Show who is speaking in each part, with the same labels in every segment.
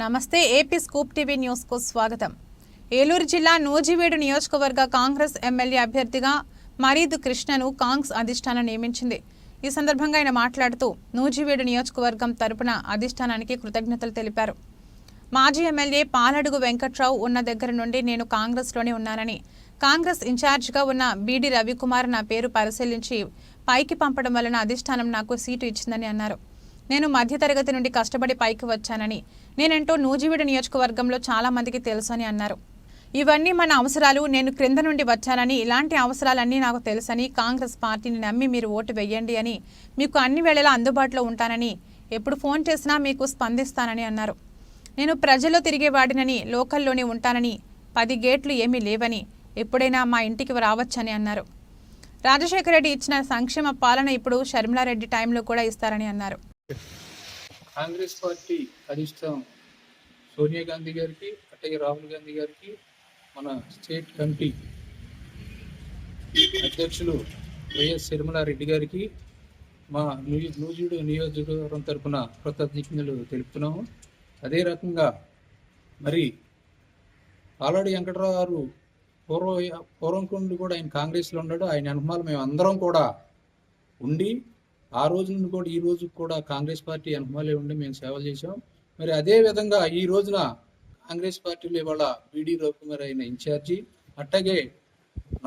Speaker 1: నమస్తే AP scoop TV న్యూస్కు స్వాగతం. ఏలూరు జిల్లా నూజివీడు నియోజకవర్గ కాంగ్రెస్ ఎమ్మెల్యే అభ్యర్థిగా మరీదు కృష్ణను కాంగ్స్ అధిష్టానం నియమించింది. ఈ సందర్భంగా ఆయన మాట్లాడుతూ నూజివీడు నియోజకవర్గం తరపున అధిష్టానానికి కృతజ్ఞతలు తెలిపారు. మాజీ ఎమ్మెల్యే పాలడుగు వెంకట్రావు ఉన్న దగ్గర నుండి నేను కాంగ్రెస్లోనే ఉన్నానని కాంగ్రెస్ ఇన్ఛార్జిగా ఉన్న బీడి రవికుమార్ నా పేరు పరిశీలించి పైకి పంపడం వలన అధిష్టానం నాకు సీటు ఇచ్చిందని అన్నారు. నేను మధ్యతరగతి నుండి కష్టపడి పైకి వచ్చానని నేనంటూ నూజివీడు నియోజకవర్గంలో చాలా మందికి తెలుసు అని అన్నారు. ఇవన్నీ మన అవసరాలు నేను క్రింద నుండి వచ్చానని ఇలాంటి అవసరాలన్నీ నాకు తెలుసని కాంగ్రెస్ పార్టీని నమ్మి మీరు ఓటు వెయ్యండి అని మీకు అన్ని వేళలా అందుబాటులో ఉంటానని ఎప్పుడు ఫోన్ చేసినా మీకు స్పందిస్తానని అన్నారు. నేను ప్రజల్లో తిరిగేవాడినని లోకల్లోనే ఉంటానని పది గేట్లు ఏమీ లేవని ఎప్పుడైనా మా ఇంటికి రావచ్చని అన్నారు. రాజశేఖర రెడ్డి ఇచ్చిన సంక్షేమ పాలన ఇప్పుడు షర్మిలారెడ్డి టైంలో కూడా ఇస్తారని అన్నారు.
Speaker 2: కాంగ్రెస్ పార్టీ అధిష్టానం సోనియా గాంధీ గారికి అట్లాగే రాహుల్ గాంధీ గారికి మన స్టేట్ కమిటీ అధ్యక్షులు వైఎస్ రెడ్డి గారికి మా నూ- నూజివీడు నియోజకవర్గం తరపున కృతజ్ఞతలు తెలుపుతున్నాము. అదే రకంగా మరి ఆల్రెడీ వెంకటరావు గారు పూర్వ పూర్వం కూడా ఆయన కాంగ్రెస్లో ఉన్నాడు. ఆయన అనుమానం మేము అందరం కూడా ఉండి ఆ రోజు నుండి కూడా ఈ రోజు కూడా కాంగ్రెస్ పార్టీ అనుమాలే ఉండి మేము సేవలు చేశాం. మరి అదే విధంగా ఈ రోజున కాంగ్రెస్ పార్టీలో ఇవాళ బీడీ రవికుమార్ అయిన ఇన్ఛార్జి అట్టగే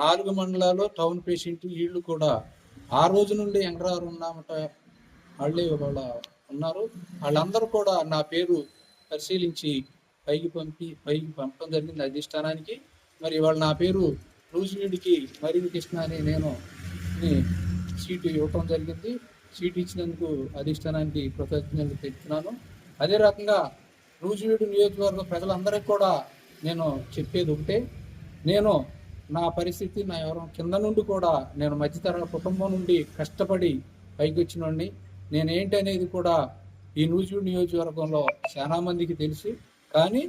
Speaker 2: నాలుగు మండలాల్లో టౌన్ పేషెంట్ వీళ్ళు కూడా ఆ రోజు నుండి ఎంగరారు ఉన్నామట వాళ్ళే ఇవాళ ఉన్నారు. వాళ్ళందరూ కూడా నా పేరు పరిశీలించి పైకి పంపి పైకి పంపడం జరిగింది అధిష్టానానికి. మరి ఇవాళ నా పేరు నూజివీడికి మరిది కృష్ణ అని నేను సీటు ఇవ్వటం జరిగింది. సీట్ ఇచ్చినందుకు అధిష్టానానికి కృతజ్ఞతలు తెలుపుతున్నాను. అదే రకంగా నూజివీడు నియోజకవర్గ ప్రజలందరికీ కూడా నేను చెప్పేది ఒకటే. నేను నా పరిస్థితి నా ఎవరం కింద నుండి కూడా నేను మధ్యతరగతి కుటుంబం నుండి కష్టపడి పైకి వచ్చినోడిని. నేను ఏంటి అనేది కూడా ఈ నూజివీడు నియోజకవర్గంలో చాలా మందికి తెలుసు. కానీ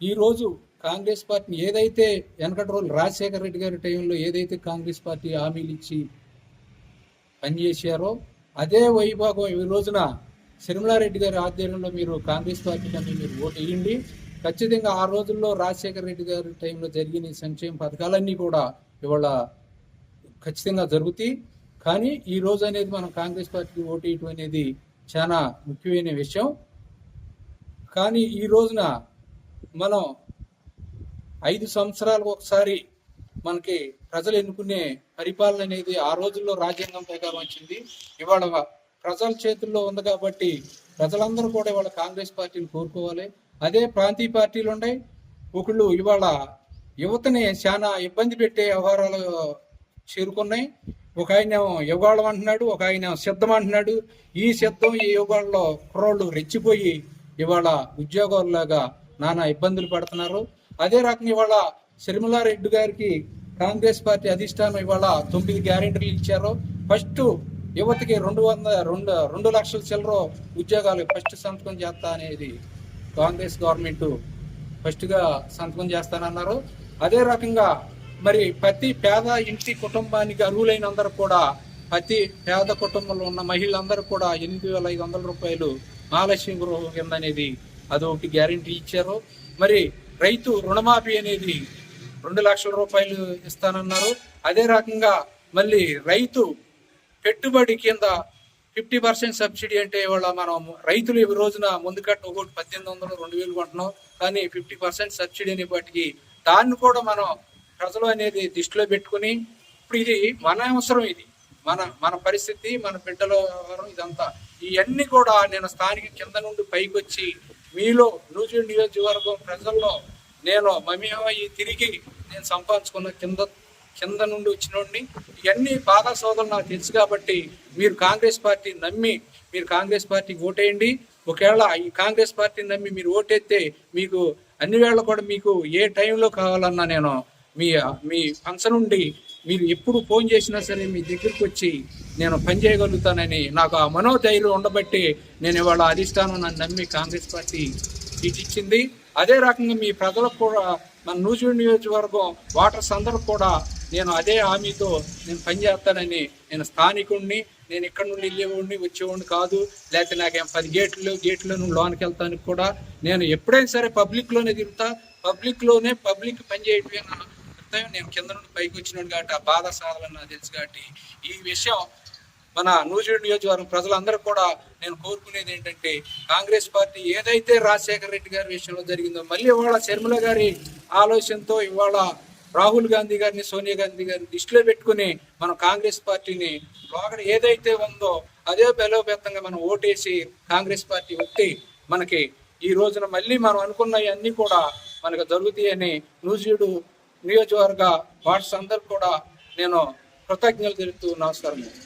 Speaker 2: ఈరోజు కాంగ్రెస్ పార్టీని ఏదైతే వెనకటి రోజులు రాజశేఖర రెడ్డి గారి టైంలో ఏదైతే కాంగ్రెస్ పార్టీ హామీలు ఇచ్చి పనిచేశారో అదే వైభాగం ఈ రోజున శర్మలారెడ్డి గారి ఆధ్వర్యంలో మీరు కాంగ్రెస్ పార్టీ మీరు ఓటు వేయండి. ఖచ్చితంగా ఆ రోజుల్లో రాజశేఖర రెడ్డి గారి టైంలో జరిగిన ఈ సంక్షేమ పథకాలన్నీ కూడా ఇవాళ ఖచ్చితంగా జరుగుతాయి. కానీ ఈ రోజు అనేది మనం కాంగ్రెస్ పార్టీకి ఓటు వేయటం అనేది చాలా ముఖ్యమైన విషయం. కానీ ఈ రోజున మనం ఐదు సంవత్సరాలకు ఒకసారి మనకి ప్రజలు ఎన్నుకునే పరిపాలన అనేది ఆ రోజుల్లో రాజ్యాంగం ప్రకారం వచ్చింది. ఇవాళ ప్రజల చేతుల్లో ఉంది కాబట్టి ప్రజలందరూ కూడా ఇవాళ కాంగ్రెస్ పార్టీని కోరుకోవాలి. అదే ప్రాంతీయ పార్టీలు ఉన్నాయి ఒకళ్ళు ఇవాళ యువతని చాలా ఇబ్బంది పెట్టే వ్యవహారాలు చేరుకున్నాయి. ఒక ఆయన యుగాళం అంటున్నాడు ఒక ఆయన సిద్ధం అంటున్నాడు. ఈ సిద్ధం ఈ యుగాల్లో కుర్రోళ్ళు రెచ్చిపోయి ఇవాళ ఉద్యోగాల్లాగా నానా ఇబ్బందులు పడుతున్నారు. అదే రకంగా ఇవాళ షర్మిలారెడ్డి గారికి కాంగ్రెస్ పార్టీ అధిష్టానం ఇవాళ తొమ్మిది గ్యారెంటీలు ఇచ్చారు. ఫస్ట్ యువతకి రెండు వంద రెండు రెండు లక్షల చిల్లర ఉద్యోగాలు ఫస్ట్ సంతకం చేస్తా అనేది కాంగ్రెస్ గవర్నమెంట్ ఫస్ట్గా సంతకం చేస్తానన్నారు. అదే రకంగా మరి ప్రతి పేద ఇంటి కుటుంబానికి అర్హులైన అందరూ కూడా ప్రతి పేద కుటుంబంలో ఉన్న మహిళలందరూ కూడా ఎనిమిది వేల ఐదు వందల రూపాయలు మహాలక్ష్మి గృహం కింద అనేది అదొకటి గ్యారెంటీ ఇచ్చారు. మరి రైతు రుణమాఫీ అనేది రెండు లక్షల రూపాయలు ఇస్తానన్నారు. అదే రకంగా మళ్ళీ రైతు పెట్టుబడి కింద ఫిఫ్టీ పర్సెంట్ సబ్సిడీ అంటే ఇవాళ మనం రైతులు ఈ రోజున ముందుకట్ట ఒకటి పద్దెనిమిది వందలు రెండు వేలు కొంటున్నాం. కానీ ఫిఫ్టీ పర్సెంట్ సబ్సిడీ అనేప్పటికీ దాన్ని కూడా మనం ప్రజలు అనేది దృష్టిలో పెట్టుకుని ఇప్పుడు ఇది మన అవసరం ఇది. మన మన పరిస్థితి మన బిడ్డల వ్యవహారం ఇదంతా. ఇవన్నీ కూడా నేను స్థానిక కింద నుండి పైకి వచ్చి మీలో నూజివీడు నియోజకవర్గం ప్రజల్లో నేను మమేమయ్యి తిరిగి నేను సంపాదించుకున్న కింద కింద నుండి వచ్చినోడిని ఇవన్నీ బాగా సోదరులు నాకు తెలుసు కాబట్టి మీరు కాంగ్రెస్ పార్టీ నమ్మి మీరు కాంగ్రెస్ పార్టీకి ఓటేయండి. ఒకవేళ ఈ కాంగ్రెస్ పార్టీని నమ్మి మీరు ఓటేస్తే మీకు అన్ని వేళ కూడా మీకు ఏ టైంలో కావాలన్నా నేను మీ మీ ఫంక్షన్ నుండి మీరు ఎప్పుడు ఫోన్ చేసినా సరే మీ దగ్గరికి వచ్చి నేను పనిచేయగలుగుతానని నాకు ఆ మనోధైర్యం ఉండబట్టి నేను ఇవాళ అధిష్టానం నన్ను నమ్మి కాంగ్రెస్ పార్టీ సీట్ ఇచ్చింది. అదే రకంగా మీ ప్రజలకు కూడా మన నూజివీడు నియోజకవర్గం వాటర్స్ అందరూ కూడా నేను అదే హామీతో నేను పనిచేస్తానని నేను స్థానికుడిని నేను ఇక్కడ నుండి వెళ్ళేవాడిని వచ్చేవాడిని కాదు. లేకపోతే నాకేం పది గేట్లు గేట్ల నుండి లోనికి వెళ్తానికి కూడా నేను ఎప్పుడైనా సరే పబ్లిక్లోనే తిరుగుతా. పబ్లిక్లోనే పబ్లిక్ పని చేయటమే నా నేను కింద నుండి పైకి వచ్చినాడు కాబట్టి ఆ బాధ సాధన నాకు తెలుసు కాబట్టి ఈ విషయం మన నూజివీడు నియోజకవర్గం ప్రజలందరూ కూడా నేను కోరుకునేది ఏంటంటే కాంగ్రెస్ పార్టీ ఏదైతే రాజశేఖర రెడ్డి గారి విషయంలో జరిగిందో మళ్ళీ ఇవాళ శర్మిల గారి ఆలోచనతో ఇవాళ రాహుల్ గాంధీ గారిని సోనియా గాంధీ గారిని దృష్టిలో పెట్టుకుని మనం కాంగ్రెస్ పార్టీని లోగడ ఏదైతే ఉందో అదే బలోపేతంగా మనం ఓటేసి కాంగ్రెస్ పార్టీ వస్తే మనకి ఈ రోజున మళ్ళీ మనం అనుకున్నవన్నీ కూడా మనకు జరుగుతాయని నూజివీడు నియోజకవర్గ వాట్స్ అందరు కూడా నేను కృతజ్ఞతలు తెలుపుతూ నమస్కారం